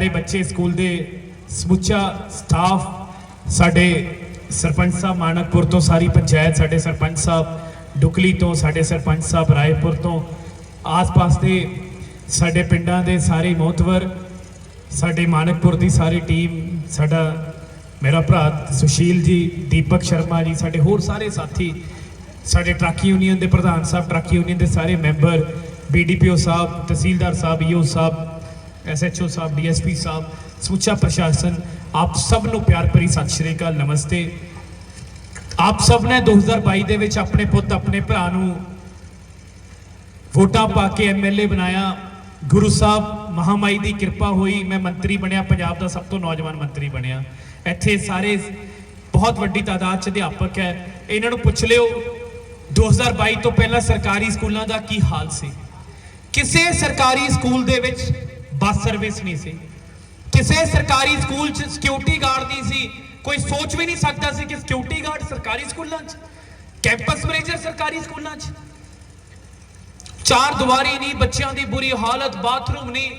ਸਾਰੇ ਬੱਚੇ ਸਕੂਲ ਦੇ ਸਮੁੱਚਾ ਸਟਾਫ ਸਾਡੇ ਸਰਪੰਚ ਸਾਹਿਬ ਮਾਨਕਪੁਰ ਤੋਂ, ਸਾਰੀ ਪੰਚਾਇਤ ਸਾਡੇ ਸਰਪੰਚ ਸਾਹਿਬ ਡੁਕਲੀ ਤੋਂ, ਸਾਡੇ ਸਰਪੰਚ ਸਾਹਿਬ ਰਾਏਪੁਰ ਤੋਂ, ਆਸ-ਪਾਸ ਦੇ ਸਾਡੇ ਪਿੰਡਾਂ ਦੇ ਸਾਰੇ ਮੋਹਤਵਰ, ਸਾਡੇ ਮਾਨਕਪੁਰ ਦੀ ਸਾਰੀ ਟੀਮ, ਸਾਡਾ ਮੇਰਾ ਭਰਾ ਸੁਸ਼ੀਲ ਜੀ, ਦੀਪਕ ਸ਼ਰਮਾ ਜੀ, ਸਾਡੇ ਹੋਰ ਸਾਰੇ ਸਾਥੀ, ਸਾਡੇ ਟਰੱਕ ਯੂਨੀਅਨ ਦੇ ਪ੍ਰਧਾਨ ਸਾਹਿਬ, ਟਰੱਕ ਯੂਨੀਅਨ ਦੇ ਸਾਰੇ ਮੈਂਬਰ ਬੀਡੀਪੀਓ ਸਾਹਿਬ, ਤਹਿਸੀਲਦਾਰ ਸਾਹਿਬ ਈਓ ਸਾਹਿਬ ਐਸਐਚਓ ਸਾਹਿਬ ਡੀਐਸਪੀ ਸਾਹਿਬ ਸਮੁੱਚਾ ਪ੍ਰਸ਼ਾਸਨ, ਆਪ ਸਭ ਨੂੰ ਪਿਆਰ ਭਰੀ ਸਤਿ ਸ਼੍ਰੀ ਅਕਾਲ, ਨਮਸਤੇ। ਆਪ ਸਭ ਨੇ 2022 ਦੇ ਵਿੱਚ ਆਪਣੇ ਪੁੱਤ, ਆਪਣੇ ਭਰਾ ਨੂੰ ਵੋਟਾਂ ਪਾ ਕੇ ਐਮਐਲਏ ਬਣਾਇਆ। ਗੁਰੂ ਸਾਹਿਬ ਮਹਾਮਾਈ ਦੀ ਕਿਰਪਾ ਹੋਈ, ਮੈਂ ਮੰਤਰੀ ਬਣਿਆ, ਪੰਜਾਬ ਦਾ ਸਭ ਤੋਂ ਨੌਜਵਾਨ ਮੰਤਰੀ ਬਣਿਆ। ਇੱਥੇ ਸਾਰੇ ਬਹੁਤ ਵੱਡੀ ਤਾਦਾਦ ਚ ਅਧਿਆਪਕ ਹੈ। ਇਹਨਾਂ ਨੂੰ ਪੁੱਛ ਲਿਓ 2022 ਤੋਂ ਪਹਿਲਾਂ ਸਰਕਾਰੀ ਸਕੂਲਾਂ ਦਾ ਕੀ ਹਾਲ ਸੀ? ਕਿਸੇ ਸਰਕਾਰੀ ਸਕੂਲ ਦੇ ਵਿੱਚ ਬੱਸ ਸਰਵਿਸ ਨਹੀਂ ਸੀ। ਕਿਸੇ ਸਰਕਾਰੀ ਸਕੂਲ 'ਚ ਸਿਕਿਉਰਿਟੀ ਗਾਰਡ ਨਹੀਂ ਸੀ। ਕੋਈ ਸੋਚ ਵੀ ਨਹੀਂ ਸਕਦਾ ਸੀ ਕਿ ਸਿਕਿਉਰਿਟੀ ਗਾਰਡ ਸਰਕਾਰੀ ਸਕੂਲਾਂ 'ਚ ਕੈਂਪਸ ਮੈਨੇਜਰ ਸਰਕਾਰੀ ਸਕੂਲਾਂ 'ਚ। ਚਾਰ ਦੀਵਾਰੀ ਨਹੀਂ, ਬੱਚਿਆਂ ਦੀ ਬੁਰੀ ਹਾਲਤ ਬਾਥਰੂਮ ਨਹੀਂ।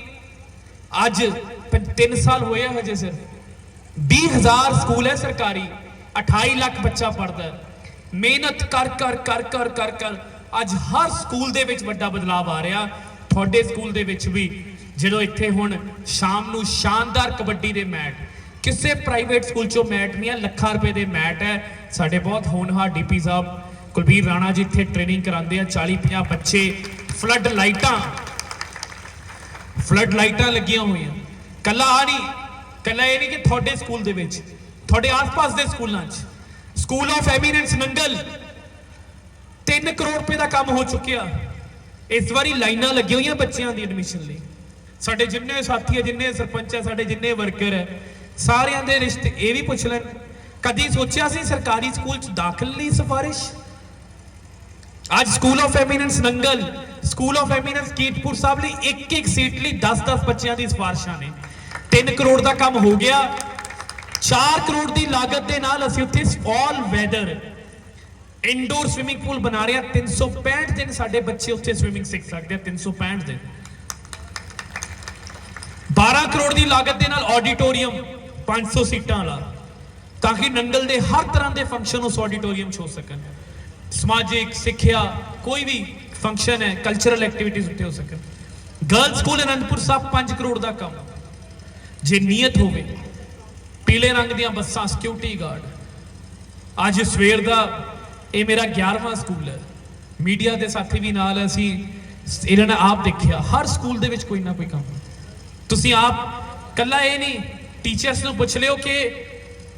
ਅੱਜ 3 ਸਾਲ ਹੋਏ ਆ ਹਜੇ ਸਿਰ। 20000 ਸਕੂਲ ਹੈ ਸਰਕਾਰੀ 28 ਲੱਖ ਬੱਚਾ ਪੜਦਾ ਹੈ। ਮਿਹਨਤ ਕਰ ਕਰ ਕਰ ਕਰ ਕਰ ਕਰ ਅੱਜ ਹਰ ਸਕੂਲ ਦੇ ਵਿੱਚ ਵੱਡਾ ਬਦਲਾਅ ਆ ਰਿਹਾ। ਤੁਹਾਡੇ ਸਕੂਲ ਦੇ ਵਿੱਚ ਵੀ ਜਦੋਂ ਇੱਥੇ ਹੁਣ ਸ਼ਾਮ ਨੂੰ ਸ਼ਾਨਦਾਰ ਕਬੱਡੀ ਦੇ ਮੈਚ ਕਿਸੇ ਪ੍ਰਾਈਵੇਟ ਸਕੂਲ ਚੋਂ ਮੈਟ ਨਹੀਂ ਆ ਲੱਖਾਂ ਰੁਪਏ ਦੇ ਮੈਟ ਹੈ। ਸਾਡੇ ਬਹੁਤ ਹੋਣਹਾਰ ਡੀਪੀ ਸਾਹਿਬ, ਕੁਲਬੀਰ ਰਾਣਾ ਜੀ ਇੱਥੇ ਟ੍ਰੇਨਿੰਗ ਕਰਾਉਂਦੇ ਆ 40 50 ਬੱਚੇ ਫਲੱਡ ਲਾਈਟਾਂ ਫਲੱਡ ਲਾਈਟਾਂ ਲੱਗੀਆਂ ਹੋਈਆਂ। ਕੱਲਾ ਆ ਨਹੀਂ, ਕੱਲਾ ਇਹ ਨਹੀਂ ਕਿ ਤੁਹਾਡੇ ਸਕੂਲ ਦੇ ਵਿੱਚ, ਤੁਹਾਡੇ ਆਸ-ਪਾਸ ਦੇ ਸਕੂਲਾਂ 'ਚ। School of eminence Nangal 3 crore ਰੁਪਏ ਦਾ ਕੰਮ ਹੋ ਚੁੱਕਿਆ। ਇਸ ਵਾਰੀ ਲਾਈਨਾਂ ਲੱਗੀਆਂ ਹੋਈਆਂ ਬੱਚਿਆਂ ਦੀ ਐਡਮਿਸ਼ਨ ਲਈ। ਸਾਡੇ ਜਿੰਨੇ ਸਾਥੀ ਹੈ ਜਿੰਨੇ ਸਰਪੰਚ ਹੈ ਸਾਡੇ ਜਿੰਨੇ ਵਰਕਰ ਹੈ ਸਾਰਿਆਂ ਦੇ ਰਿਸ਼ਤੇ ਇਹ ਵੀ ਪੁੱਛ ਲੈਣ। ਕਦੀ ਸੋਚਿਆ ਸੀ ਸਰਕਾਰੀ ਸਕੂਲ 'ਚ ਦਾਖਲ ਲਈ ਸਿਫਾਰਿਸ਼? ਅੱਜ school of eminence Nangal. School of eminence Kiratpur Sahib ਲਈ ਇੱਕ ਇੱਕ ਸੀਟ ਲਈ 10-10 ਬੱਚਿਆਂ ਦੀ ਸਿਫਾਰਿਸ਼ਾਂ ਨੇ। 3 ਕਰੋੜ ਦਾ ਕੰਮ ਹੋ ਗਿਆ। 4 ਕਰੋੜ ਦੀ ਲਾਗਤ ਦੇ ਨਾਲ ਅਸੀਂ ਉੱਥੇ all weather indoor swimming pool ਬਣਾ ਰਹੇ ਹਾਂ। 365 ਦਿਨ ਸਾਡੇ ਬੱਚੇ ਉੱਥੇ ਸਵਿਮਿੰਗ ਸਿੱਖ ਸਕਦੇ ਆ 365 ਦਿਨ। 12 ਕਰੋੜ ਦੀ ਲਾਗਤ ਦੇ ਨਾਲ ਆਡੀਟੋਰੀਅਮ 500 ਸੀਟਾਂ ਵਾਲਾ। ਤਾਂ ਕਿ ਨੰਗਲ ਦੇ ਹਰ ਤਰ੍ਹਾਂ ਦੇ ਫੰਕਸ਼ਨ ਉਸ ਆਡੀਟੋਰੀਅਮ 'ਚ ਹੋ ਸਕਣ। ਸਮਾਜਿਕ, ਸਿੱਖਿਆ, ਕੋਈ ਵੀ ਫੰਕਸ਼ਨ ਹੈ ਕਲਚਰਲ ਐਕਟੀਵਿਟੀਜ਼ ਉੱਤੇ ਹੋ ਸਕਣ। ਗਰਲ ਸਕੂਲ ਅਨੰਦਪੁਰ ਸਾਹਿਬ 5 ਕਰੋੜ ਦਾ ਕੰਮ। ਜੇ ਨੀਅਤ ਹੋਵੇ, ਪੀਲੇ ਰੰਗ ਦੀਆਂ ਬੱਸਾਂ ਸਿਕਿਉਰਿਟੀ ਗਾਰਡ ਅੱਜ ਸਵੇਰ ਦਾ ਇਹ ਮੇਰਾ 11ਵਾਂ ਸਕੂਲ ਹੈ। ਮੀਡੀਆ ਦੇ ਸਾਥੀ ਵੀ ਨਾਲ ਅਸੀਂ, ਇਹਨਾਂ ਨੇ ਆਪ ਦੇਖਿਆ, ਹਰ ਸਕੂਲ ਦੇ ਵਿੱਚ ਕੋਈ ਨਾ ਕੋਈ ਕੰਮ। ਤੁਸੀਂ ਆਪ ਕੱਲਾ ਇਹ ਨਹੀਂ ਟੀਚਰਸ ਨੂੰ ਪੁੱਛ ਲਿਓ ਕਿ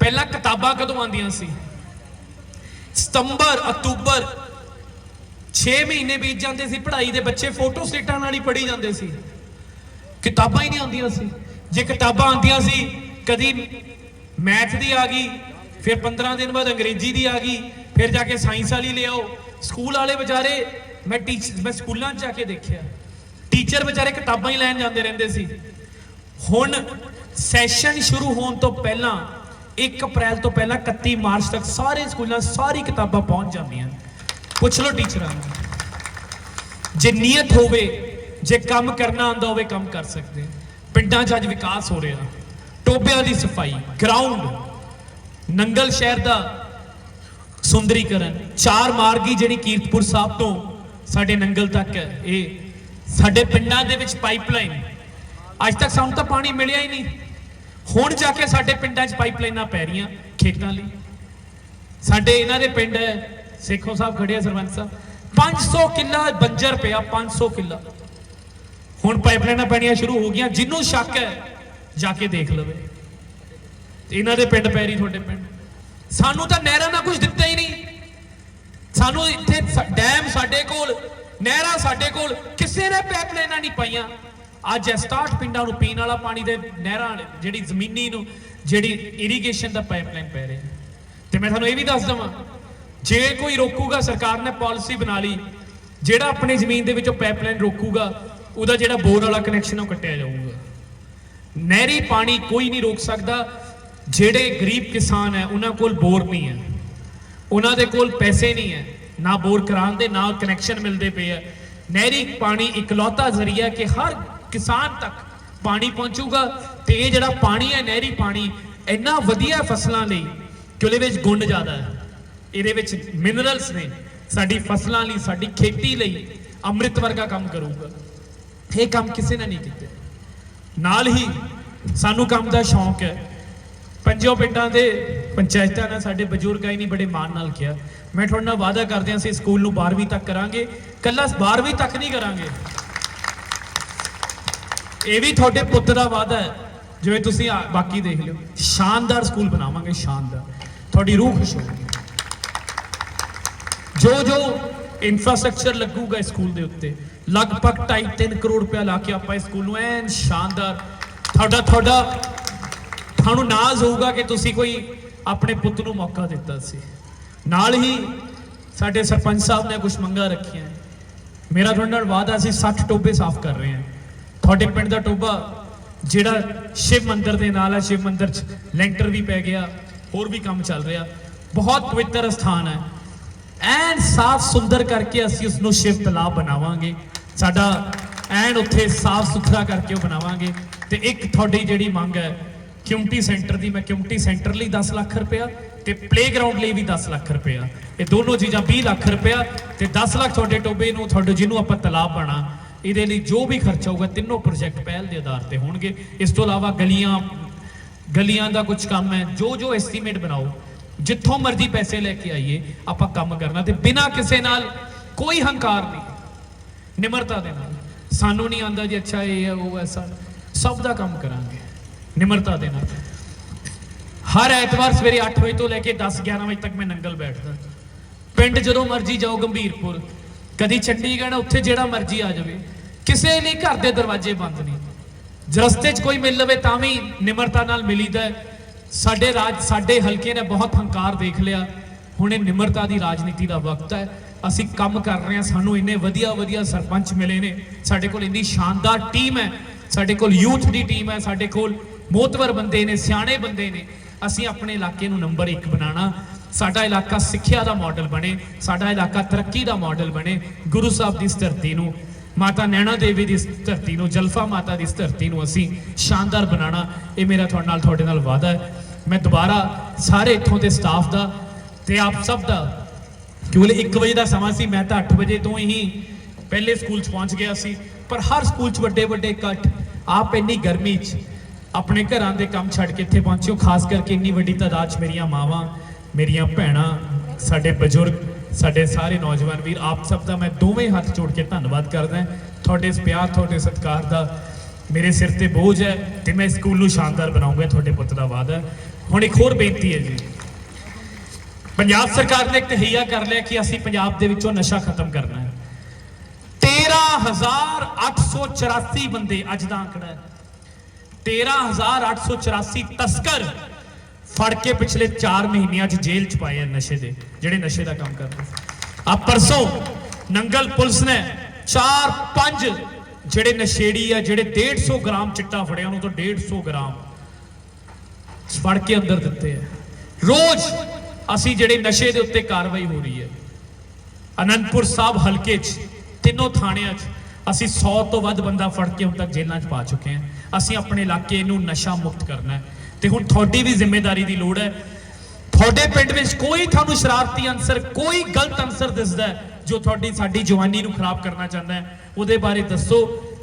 ਪਹਿਲਾਂ ਕਿਤਾਬਾਂ ਕਦੋਂ ਆਉਂਦੀਆਂ ਸੀ? ਸਤੰਬਰ, ਅਕਤੂਬਰ 6 ਮਹੀਨੇ ਬੀਤ ਜਾਂਦੇ ਸੀ, ਪੜ੍ਹਾਈ ਦੇ ਬੱਚੇ ਫੋਟੋ ਸਟੇਟਾਂ ਨਾਲ ਹੀ ਪੜ੍ਹੀ ਜਾਂਦੇ ਸੀ। ਕਿਤਾਬਾਂ ਹੀ ਨਹੀਂ ਆਉਂਦੀਆਂ ਸੀ। ਜੇ ਕਿਤਾਬਾਂ ਆਉਂਦੀਆਂ ਸੀ, ਕਦੀ ਮੈਥ ਦੀ ਆ ਗਈ, ਫਿਰ 15 ਦਿਨ ਬਾਅਦ ਅੰਗਰੇਜ਼ੀ ਦੀ ਆ ਗਈ, ਫਿਰ ਜਾ ਕੇ ਸਾਇੰਸ ਵਾਲੀ ਲਿਆਓ ਸਕੂਲ ਵਾਲੇ ਵਿਚਾਰੇ, ਮੈਂ ਟੀਚਰ ਮੈਂ ਸਕੂਲਾਂ 'ਚ ਜਾ ਕੇ ਦੇਖਿਆ। ਟੀਚਰ ਵਿਚਾਰੇ ਕਿਤਾਬਾਂ ਹੀ ਲੈਣ ਜਾਂਦੇ ਰਹਿੰਦੇ ਸੀ। ਹੁਣ ਸੈਸ਼ਨ ਸ਼ੁਰੂ ਹੋਣ ਤੋਂ ਪਹਿਲਾਂ 1 ਅਪ੍ਰੈਲ ਤੋਂ ਪਹਿਲਾਂ 31 ਮਾਰਚ ਤੱਕ ਸਾਰੇ ਸਕੂਲਾਂ ਸਾਰੀ ਕਿਤਾਬਾਂ ਪਹੁੰਚ ਜਾਂਦੀਆਂ ਪੁੱਛ ਲਓ ਟੀਚਰਾਂ ਨੂੰ। ਜੇ ਨੀਅਤ ਹੋਵੇ, ਜੇ ਕੰਮ ਕਰਨਾ ਆਉਂਦਾ ਹੋਵੇ, ਕੰਮ ਕਰ ਸਕਦੇ ਪਿੰਡਾਂ 'ਚ ਅੱਜ ਵਿਕਾਸ ਹੋ ਰਿਹਾ। ਟੋਬਿਆਂ ਦੀ ਸਫ਼ਾਈ ਗਰਾਊਂਡ ਨੰਗਲ ਸ਼ਹਿਰ ਦਾ ਸੁੰਦਰੀਕਰਨ। ਚਾਰ ਮਾਰਗੀ ਜਿਹੜੀ ਕੀਰਤਪੁਰ ਸਾਹਿਬ ਤੋਂ ਸਾਡੇ ਨੰਗਲ ਤੱਕ ਹੈ, ਇਹ ਸਾਡੇ ਪਿੰਡਾਂ ਦੇ ਵਿੱਚ ਪਾਈਪਲਾਈਨ ਅੱਜ ਤੱਕ ਸਾਨੂੰ ਤਾਂ ਪਾਣੀ ਮਿਲਿਆ ਹੀ ਨਹੀਂ। ਹੁਣ ਜਾ ਕੇ ਸਾਡੇ ਪਿੰਡਾਂ 'ਚ ਪਾਈਪਲਾਈਨਾਂ ਪੈ ਰਹੀਆਂ ਖੇਤਾਂ ਲਈ। ਸਾਡੇ ਇਹਨਾਂ ਦੇ ਪਿੰਡ ਹੈ, ਸੇਖੋ ਸਾਹਿਬ ਖੜੇ ਆ, ਸਰਪੰਚ ਸਾਹਿਬ। 500 ਕਿੱਲਾ ਬੰਜਰ ਪਿਆ 500 ਕਿੱਲਾ। ਹੁਣ ਪਾਈਪਲਾਈਨਾਂ ਪੈਣੀਆਂ ਸ਼ੁਰੂ ਹੋ ਗਈਆਂ, ਜਿੰਨੂੰ ਸ਼ੱਕ ਹੈ, ਜਾ ਕੇ ਦੇਖ ਲਵੇ। ਇਹਨਾਂ ਦੇ ਪਿੰਡ ਪੈਰੀ ਤੁਹਾਡੇ ਪਿੰਡ। ਸਾਨੂੰ ਤਾਂ ਨਹਿਰਾਂ ਦਾ ਕੁਝ ਦਿੱਤਾ ਹੀ ਨਹੀਂ। ਸਾਨੂੰ ਇੱਥੇ ਡੈਮ ਸਾਡੇ ਕੋਲ, ਨਹਿਰਾਂ ਸਾਡੇ ਕੋਲ, ਕਿਸੇ ਨੇ ਪਾਈਪਲਾਈਨਾਂ ਨਹੀਂ ਪਾਈਆਂ। ਅੱਜ ਇਹ 67 ਪਿੰਡਾਂ ਨੂੰ ਪੀਣ ਵਾਲਾ ਪਾਣੀ ਦੇ ਨਹਿਰਾਂ ਜਿਹੜੀ ਜ਼ਮੀਨੀ ਨੂੰ, ਜਿਹੜੀ ਇਰੀਗੇਸ਼ਨ ਦਾ ਪਾਈਪਲਾਈਨ ਪੈ ਰਿਹਾ। ਤੇ ਮੈਂ ਤੁਹਾਨੂੰ ਇਹ ਵੀ ਦੱਸ ਦਵਾਂ, ਜੇ ਕੋਈ ਰੋਕੂਗਾ, ਸਰਕਾਰ ਨੇ ਪਾਲਿਸੀ ਬਣਾ ਲਈ, ਜਿਹੜਾ ਆਪਣੀ ਜ਼ਮੀਨ ਦੇ ਵਿੱਚੋਂ ਪਾਈਪਲਾਈਨ ਰੋਕੂਗਾ, ਉਹਦਾ ਜਿਹੜਾ ਬੋਰ ਵਾਲਾ ਕਨੈਕਸ਼ਨ ਉਹ ਕੱਟਿਆ ਜਾਊਗਾ। ਨਹਿਰੀ ਪਾਣੀ ਕੋਈ ਨਹੀਂ ਰੋਕ ਸਕਦਾ, ਜਿਹੜੇ ਗਰੀਬ ਕਿਸਾਨ ਹੈ, ਉਹਨਾਂ ਕੋਲ ਬੋਰ ਨਹੀਂ ਹੈ। ਉਹਨਾਂ ਦੇ ਕੋਲ ਪੈਸੇ ਨਹੀਂ ਹੈ, ਨਾ ਬੋਰ ਕਰਾਉਣ ਦੇ, ਨਾ ਕਨੈਕਸ਼ਨ ਮਿਲਦੇ ਪਏ ਹੈ ਨਹਿਰੀ ਪਾਣੀ ਇਕਲੌਤਾ ਜ਼ਰੀਆ ਕਿ ਹਰ ਕਿਸਾਨ ਤੱਕ ਪਾਣੀ ਪਹੁੰਚੂਗਾ ਤੇ ਇਹ ਜਿਹੜਾ ਪਾਣੀ ਹੈ, ਨਹਿਰੀ ਪਾਣੀ, ਇੰਨਾ ਵਧੀਆ ਫਸਲਾਂ ਲਈ ਕਿ ਉਹਦੇ ਵਿੱਚ ਗੁਣ ਜ਼ਿਆਦਾ ਹੈ। ਇਹਦੇ ਵਿੱਚ ਮਿਨਰਲਸ ਨੇ। ਸਾਡੀ ਫਸਲਾਂ ਲਈ, ਸਾਡੀ ਖੇਤੀ ਲਈ ਅੰਮ੍ਰਿਤ ਵਰਗਾ ਕੰਮ ਕਰੂਗਾ। ਇਹ ਕੰਮ ਕਿਸੇ ਨੇ ਨਹੀਂ ਕੀਤੇ। ਨਾਲ ਹੀ ਸਾਨੂੰ ਕੰਮ ਦਾ ਸ਼ੌਂਕ ਹੈ। ਪੰਜੋ ਪਿੰਡਾਂ ਦੇ ਪੰਚਾਇਤਾਂ ਨੇ ਸਾਡੇ ਬਜ਼ੁਰਗਾਂ ਹੀ ਨਹੀਂ ਬੜੇ ਮਾਣ ਨਾਲ ਕਿਹਾ। ਮੈਂ ਤੁਹਾਡੇ ਨਾਲ ਵਾਅਦਾ ਕਰਦੇ ਹਾਂ, ਅਸੀਂ ਸਕੂਲ ਨੂੰ 12ਵੀਂ ਤੱਕ ਕਰਾਂਗੇ। ਕੱਲਾ 12ਵੀਂ ਤੱਕ ਨਹੀਂ ਕਰਾਂਗੇ। ਇਹ ਵੀ ਤੁਹਾਡੇ ਪੁੱਤ ਦਾ ਵਾਅਦਾ ਹੈ। ਜਿਵੇਂ ਤੁਸੀਂ ਆ- ਬਾਕੀ ਦੇਖ ਲਿਓ। ਸ਼ਾਨਦਾਰ ਸਕੂਲ ਬਣਾਵਾਂਗੇ, ਸ਼ਾਨਦਾਰ। ਤੁਹਾਡੀ ਰੂਹ ਖੁਸ਼ ਹੋਊਗੀ। ਜੋ ਜੋ ਇਨਫਰਾਸਟ੍ਰਕਚਰ ਲੱਗੂਗਾ ਇਸ ਸਕੂਲ ਦੇ ਉੱਤੇ, ਲਗਭਗ 2.5 ਕਰੋੜ ਰੁਪਇਆ ਲਾ ਕੇ ਆਪਾਂ ਇਸ ਸਕੂਲ ਨੂੰ ਐਨ ਸ਼ਾਨਦਾਰ। ਤੁਹਾਡਾ ਤੁਹਾਡਾ, ਤੁਹਾਨੂੰ ਨਾਜ਼ ਹੋਊਗਾ ਕਿ ਤੁਸੀਂ ਕੋਈ ਆਪਣੇ ਪੁੱਤ ਨੂੰ ਮੌਕਾ ਦਿੱਤਾ ਸੀ। ਨਾਲ ਹੀ ਸਾਡੇ ਸਰਪੰਚ ਸਾਹਿਬ ਨੇ ਕੁਝ ਮੰਗਾਂ ਰੱਖੀਆਂ। ਮੇਰਾ ਤੁਹਾਡੇ ਨਾਲ ਵਾਅਦਾ ਸੀ 60 ਟੋਬੇ ਸਾਫ਼ ਕਰ ਰਹੇ ਹਾਂ। ਤੁਹਾਡੇ ਪਿੰਡ ਦਾ ਟੋਬਾ ਜਿਹੜਾ ਸ਼ਿਵ ਮੰਦਿਰ ਦੇ ਨਾਲ ਹੈ, ਸ਼ਿਵ ਮੰਦਿਰ 'ਚ ਲੈਂਟਰ ਵੀ ਪੈ ਗਿਆ, ਹੋਰ ਵੀ ਕੰਮ ਚੱਲ ਰਿਹਾ। ਬਹੁਤ ਪਵਿੱਤਰ ਸਥਾਨ ਹੈ। ਐਨ ਸਾਫ਼ ਸੁੰਦਰ ਕਰਕੇ ਅਸੀਂ ਉਸ ਨੂੰ ਸ਼ਿਵ ਤਲਾਬ ਬਣਾਵਾਂਗੇ। ਸਾਡਾ ਐਨ ਉੱਥੇ ਸਾਫ਼ ਸੁਥਰਾ ਕਰਕੇ ਉਹ ਬਣਾਵਾਂਗੇ। ਤੇ ਇੱਕ ਤੁਹਾਡੀ ਜਿਹੜੀ ਮੰਗ ਹੈ ਕਿਉਂਟੀ ਸੈਂਟਰ ਦੀ, ਮੈਂ ਕਿਉਂਟੀ ਸੈਂਟਰ ਲਈ 10 ਲੱਖ ਰੁਪਇਆ ਤੇ ਪਲੇਗਰਾਉਂਡ ਲਈ ਵੀ 10 ਲੱਖ ਰੁਪਇਆ। ਇਹ ਦੋਨੋਂ ਚੀਜ਼ਾਂ 20 ਲੱਖ ਰੁਪਇਆ ਤੇ 10 ਲੱਖ ਤੁਹਾਡੇ ਟੋਬੇ ਨੂੰ, ਤੁਹਾਡੇ ਜਿਹਨੂੰ ਆਪਾਂ ਤਲਾਬ ਬਣਾ ਇਹਦੇ ਲਈ ਜੋ ਵੀ ਖਰਚਾ ਹੋਊਗਾ, ਤਿੰਨੋਂ ਪ੍ਰੋਜੈਕਟ ਪਹਿਲ ਦੇ ਆਧਾਰ ਤੇ ਹੋਣਗੇ। ਇਸ ਤੋਂ ਇਲਾਵਾ ਗਲੀਆਂ ਗਲੀਆਂ ਦਾ ਕੁਝ ਕੰਮ ਹੈ। ਜੋ ਜੋ ਐਸਟੀਮੇਟ ਬਣਾਓ, ਜਿੱਥੋਂ ਮਰਜ਼ੀ ਪੈਸੇ ਲੈ ਕੇ ਆਈਏ, ਆਪਾਂ ਕੰਮ ਕਰਨਾ ਤੇ ਬਿਨਾਂ ਕਿਸੇ ਨਾਲ ਕੋਈ ਹੰਕਾਰ ਨਹੀਂ, ਨਿਮਰਤਾ ਦੇ ਨਾਲ। ਸਾਨੂੰ ਨਹੀਂ ਆਂਦਾ ਜੀ, ਅੱਛਾ ਇਹ ਹੈ, ਉਹ ਐਸਾ ਸਭ ਦਾ ਕੰਮ ਕਰਾਂਗੇ, ਨਿਮਰਤਾ ਦੇ ਨਾਲ। ਹਰ ਐਤਵਾਰ ਸਵੇਰੇ 8 ਵਜੇ ਤੋਂ ਲੈ ਕੇ 10 11 ਵਜੇ ਤੱਕ ਮੈਂ ਨੰਗਲ ਬੈਠਦਾ। ਪਿੰਡ ਜਦੋਂ ਮਰਜ਼ੀ ਜਾਓ, ਗੰਭੀਰਪੁਰ। ਕਦੀ ਚੰਡੀਗੜ੍ਹ, ਉੱਥੇ ਜਿਹੜਾ ਮਰਜ਼ੀ ਆ ਜਾਵੇ। ਕਿਸੇ ਲਈ ਘਰ ਦੇ ਦਰਵਾਜ਼ੇ ਬੰਦ ਨਹੀਂ। ਰਸਤੇ 'ਚ ਕੋਈ ਮਿਲ ਲਵੇ ਤਾਂ ਵੀ ਨਿਮਰਤਾ ਨਾਲ ਮਿਲੀਦਾ ਹੈ। ਸਾਡੇ ਰਾਜ, ਸਾਡੇ ਹਲਕੇ ਨੇ ਬਹੁਤ ਹੰਕਾਰ ਦੇਖ ਲਿਆ। ਹੁਣ ਇਹ ਨਿਮਰਤਾ ਦੀ ਰਾਜਨੀਤੀ ਦਾ ਵਕਤ ਹੈ। ਅਸੀਂ ਕੰਮ ਕਰ ਰਹੇ ਹਾਂ। ਸਾਨੂੰ ਇੰਨੇ ਵਧੀਆ ਵਧੀਆ ਸਰਪੰਚ ਮਿਲੇ ਨੇ। ਸਾਡੇ ਕੋਲ ਇੰਨੀ ਸ਼ਾਨਦਾਰ ਟੀਮ ਹੈ। ਸਾਡੇ ਕੋਲ ਯੂਥ ਦੀ ਟੀਮ ਹੈ। ਸਾਡੇ ਕੋਲ ਮੋਤਵਰ ਬੰਦੇ ਨੇ, ਸਿਆਣੇ ਬੰਦੇ ਨੇ। ਅਸੀਂ ਆਪਣੇ ਇਲਾਕੇ ਨੂੰ ਨੰਬਰ 1 ਬਣਾਉਣਾ। ਸਾਡਾ ਇਲਾਕਾ ਸਿੱਖਿਆ ਦਾ ਮਾਡਲ ਬਣੇ। ਸਾਡਾ ਇਲਾਕਾ ਤਰੱਕੀ ਦਾ ਮਾਡਲ ਬਣੇ। ਗੁਰੂ ਸਾਹਿਬ ਦੀ ਧਰਤੀ ਨੂੰ ਮਾਤਾ ਨੈਣਾ ਦੇਵੀ ਦੀ ਇਸ ਧਰਤੀ ਨੂੰ, ਜਲਫਾ ਮਾਤਾ ਦੀ ਇਸ ਧਰਤੀ ਨੂੰ ਅਸੀਂ ਸ਼ਾਨਦਾਰ ਬਣਾਉਣਾ, ਇਹ ਮੇਰਾ ਤੁਹਾਡੇ ਨਾਲ ਤੁਹਾਡੇ ਨਾਲ ਵਾਅਦਾ ਹੈ। ਮੈਂ ਦੁਬਾਰਾ ਸਾਰੇ ਇੱਥੋਂ ਦੇ ਸਟਾਫ ਦਾ ਤੇ ਆਪ ਸਭ ਦਾ, ਕਿਉਂਕਿ 1 ਵਜੇ ਦਾ ਸਮਾਂ ਸੀ, ਮੈਂ ਤਾਂ 8 ਵਜੇ ਤੋਂ ਹੀ ਪਹਿਲੇ ਸਕੂਲ 'ਚ ਪਹੁੰਚ ਗਿਆ ਸੀ, ਪਰ ਹਰ ਸਕੂਲ 'ਚ ਵੱਡੇ ਵੱਡੇ ਇਕੱਠ, ਆਪ ਇੰਨੀ ਗਰਮੀ 'ਚ, ਆਪਣੇ ਘਰਾਂ ਦੇ ਕੰਮ ਛੱਡ ਕੇ ਇੱਥੇ ਪਹੁੰਚਿਓ ਖਾਸ ਕਰਕੇ ਇੰਨੀ ਵੱਡੀ ਤਾਦਾਦ 'ਚ ਮੇਰੀਆਂ ਮਾਵਾਂ, ਮੇਰੀਆਂ ਭੈਣਾਂ, ਸਾਡੇ ਬਜ਼ੁਰਗ ਸਾਡੇ ਸਾਰੇ ਨੌਜਵਾਨ ਵੀਰ, ਆਪ ਸਭ ਦਾ ਮੈਂ ਦੋਵੇਂ ਹੱਥ ਜੋੜ ਕੇ ਧੰਨਵਾਦ ਕਰਦਾ ਤੁਹਾਡੇ ਇਸ ਪਿਆਰ, ਤੁਹਾਡੇ ਸਤਿਕਾਰ ਦਾ ਮੇਰੇ ਸਿਰ ਤੇ ਬੋਝ ਹੈ ਤੇ ਮੈਂ ਸਕੂਲ ਨੂੰ ਸ਼ਾਨਦਾਰ ਬਣਾਉਂਗਾ, ਤੁਹਾਡੇ ਪੁੱਤ ਦਾ ਵਾਅਦਾ ਹੁਣ ਇੱਕ ਹੋਰ ਬੇਨਤੀ ਹੈ ਜੀ। ਪੰਜਾਬ ਸਰਕਾਰ ਨੇ ਇੱਕ ਤਹਈਆ ਕਰ ਲਿਆ ਕਿ ਅਸੀਂ ਪੰਜਾਬ ਦੇ ਵਿੱਚੋਂ ਨਸ਼ਾ ਖਤਮ ਕਰਨਾ ਹੈ। 13884 ਬੰਦੇ ਅੱਜ ਦਾ ਅੰਕੜਾ ਹੈ। 13884 ਤਸਕਰ ਫੜ ਕੇ ਪਿਛਲੇ 4 ਮਹੀਨਿਆਂ 'ਚ ਜੇਲ੍ਹ 'ਚ ਪਾਏ ਆ ਨਸ਼ੇ ਦੇ, ਜਿਹੜੇ ਨਸ਼ੇ ਦਾ ਕੰਮ ਕਰਦੇ ਆ। ਪਰਸੋਂ ਨੰਗਲ ਪੁਲਿਸ ਨੇ 4 5 ਜਿਹੜੇ ਨਸ਼ੇੜੀ ਆ, ਜਿਹੜੇ 150 ਗ੍ਰਾਮ ਚਿੱਟਾ ਫੜਿਆ, ਉਹਨੂੰ ਤੋਂ 150 ਗ੍ਰਾਮ ਫੜ ਕੇ ਅੰਦਰ ਦਿੱਤੇ ਆ। ਰੋਜ਼ ਅਸੀਂ ਜਿਹੜੇ ਨਸ਼ੇ ਦੇ ਉੱਤੇ ਕਾਰਵਾਈ ਹੋ ਰਹੀ ਹੈ, ਅਨੰਦਪੁਰ ਸਾਹਿਬ ਹਲਕੇ 'ਚ, ਤਿੰਨੋਂ ਥਾਣਿਆਂ 'ਚ, ਅਸੀਂ 100 ਤੋਂ ਵੱਧ ਬੰਦਾ ਫੜ ਕੇ ਹੁਣ ਤੱਕ ਜੇਲ੍ਹਾਂ 'ਚ ਪਾ ਚੁੱਕੇ ਹਾਂ ਅਸੀਂ ਆਪਣੇ ਇਲਾਕੇ ਨੂੰ ਨਸ਼ਾ ਮੁਕਤ ਕਰਨਾ ਹੈ। ਤੇ ਹੁਣ ਤੁਹਾਡੀ ਵੀ ਜ਼ਿੰਮੇਵਾਰੀ ਦੀ ਲੋੜ ਹੈ। ਤੁਹਾਡੇ ਪਿੰਡ ਵਿੱਚ ਕੋਈ ਤੁਹਾਨੂੰ ਸ਼ਰਾਰਤੀ ਅਨਸਰ, ਕੋਈ ਗਲਤ ਅਨਸਰ ਦਿਸਦਾ ਹੈ ਜੋ ਤੁਹਾਡੀ, ਸਾਡੀ ਜਵਾਨੀ ਨੂੰ ਖਰਾਬ ਕਰਨਾ ਚਾਹੁੰਦਾ ਹੈ। ਉਹਦੇ ਬਾਰੇ ਦੱਸੋ।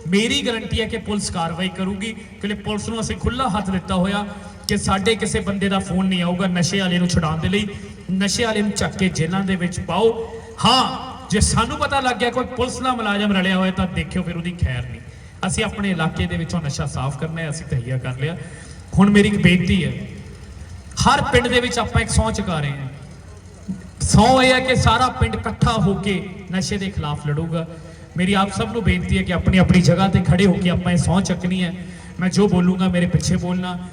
ਮੇਰੀ ਗਰੰਟੀ ਹੈ ਕਿ ਪੁਲਿਸ ਕਾਰਵਾਈ ਕਰੂਗੀ, ਕਿਉਂਕਿ ਪੁਲਿਸ ਨੂੰ ਅਸੀਂ ਖੁੱਲਾ ਹੱਥ ਦਿੱਤਾ ਹੋਇਆ ਕਿ ਸਾਡੇ ਕਿਸੇ ਬੰਦੇ ਦਾ ਫੋਨ ਨਹੀਂ ਆਊਗਾ ਨਸ਼ੇ ਵਾਲੇ ਨੂੰ ਛੁਡਾਉਣ ਦੇ ਲਈ। ਨਸ਼ੇ ਵਾਲੇ ਨੂੰ ਚੱਕ ਕੇ ਜੇਲ੍ਹਾਂ ਦੇ ਵਿੱਚ ਪਾਓ। ਹਾਂ, ਜੇ ਸਾਨੂੰ ਪਤਾ ਲੱਗ ਗਿਆ ਕੋਈ ਪੁਲਿਸ ਨਾਲ ਮੁਲਾਜ਼ਮ ਰਲਿਆ ਹੋਇਆ ਤਾਂ ਦੇਖਿਓ ਫਿਰ ਉਹਦੀ ਖੈਰ ਨਹੀਂ। ਅਸੀਂ ਆਪਣੇ ਇਲਾਕੇ ਦੇ ਵਿੱਚੋਂ ਨਸ਼ਾ ਸਾਫ਼ ਕਰਨਾ ਹੈ, ਅਸੀਂ ਤਹੀਆ ਕਰ ਲਿਆ। ਹੁਣ ਮੇਰੀ ਇੱਕ ਬੇਨਤੀ ਹੈ। ਹਰ ਪਿੰਡ ਦੇ ਵਿੱਚ ਆਪਾਂ ਇੱਕ ਸਹੁੰ ਚੁਕਾ ਰਹੇ ਹਾਂ। ਸਹੁੰ ਇਹ ਹੈ ਕਿ ਸਾਰਾ ਪਿੰਡ ਇਕੱਠਾ ਹੋ ਕੇ ਨਸ਼ੇ ਦੇ ਖਿਲਾਫ ਲੜੂਗਾ। ਮੇਰੀ ਆਪ ਸਭ ਨੂੰ ਬੇਨਤੀ ਹੈ ਕਿ ਆਪਣੀ ਆਪਣੀ ਜਗ੍ਹਾ ਤੇ ਖੜੇ ਹੋ ਕੇ ਆਪਾਂ ਇਹ ਸਹੁੰ ਚੱਕਣੀ ਹੈ। ਮੈਂ ਜੋ ਬੋਲੂੰਗਾ, ਮੇਰੇ ਪਿੱਛੇ ਬੋਲਣਾ।